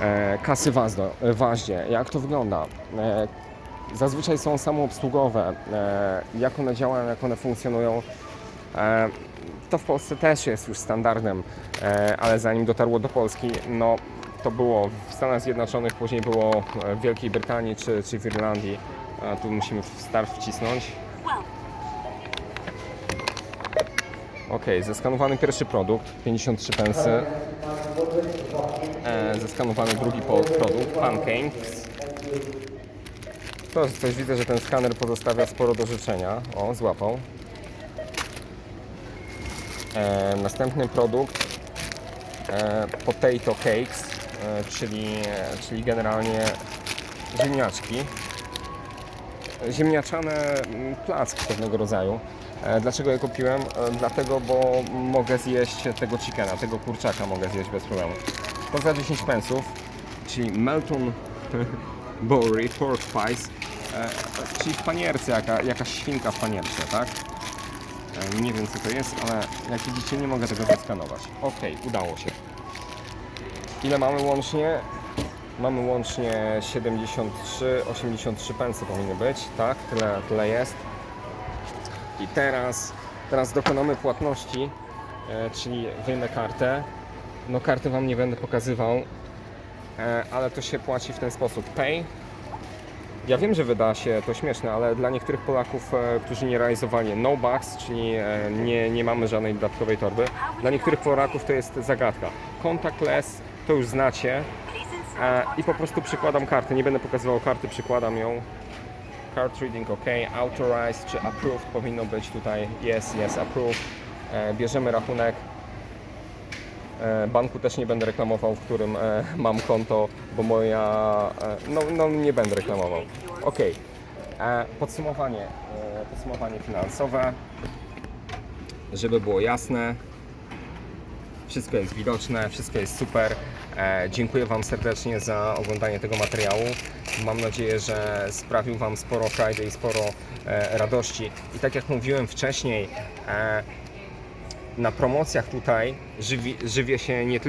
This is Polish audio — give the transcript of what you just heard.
E, kasy Wazdo, e, jak to wygląda? E, zazwyczaj są samoobsługowe. Jak one działają, jak one funkcjonują? To w Polsce też jest już standardem, ale zanim dotarło do Polski, no to było w Stanach Zjednoczonych, później było w Wielkiej Brytanii czy, czy w Irlandii. Tu musimy start wcisnąć. Ok, zeskanowany pierwszy produkt, 53 pensy. E, zeskanowany drugi produkt, pancakes. To coś, widzę, że ten skaner pozostawia sporo do życzenia. O, złapał. E, następny produkt, e, potato cakes, e, czyli, czyli generalnie ziemniaczki. Ziemniaczane mm, placki pewnego rodzaju. E, Dlaczego je kupiłem? E, Dlatego, bo mogę zjeść tego chickena, tego kurczaka mogę zjeść bez problemu. To za 10 pensów, czyli Melton Bowery Pork Pies, e, czyli w panierce, jaka, jakaś świnka w panierce, tak? Nie wiem co to jest, ale jak widzicie nie mogę tego zeskanować. Ok, udało się. Ile mamy łącznie? Mamy łącznie 73, 83 pensy powinny być, tak? Tyle, tyle jest. I teraz, teraz dokonamy płatności, e, czyli wyjmę kartę. No karty Wam nie będę pokazywał, e, ale to się płaci w ten sposób. Pay. Ja wiem, że wyda się to śmieszne, ale dla niektórych Polaków, e, którzy nie realizowali no bucks, czyli nie, nie mamy żadnej dodatkowej torby, dla niektórych Polaków to jest zagadka. Contactless to już znacie i po prostu przykładam kartę. Nie będę pokazywał karty, przykładam ją. Card reading OK, authorized czy approved powinno być tutaj yes, yes, approved. E, bierzemy rachunek. E, banku też nie będę reklamował, w którym e, mam konto, bo moja. E, no, no nie będę reklamował. OK. E, podsumowanie, e, podsumowanie finansowe. Żeby było jasne, wszystko jest widoczne, wszystko jest super. E, dziękuję Wam serdecznie za oglądanie tego materiału. Mam nadzieję, że sprawił Wam sporo frajdy i sporo e, radości. I tak jak mówiłem wcześniej, e, na promocjach tutaj żywi, żywię się nie tylko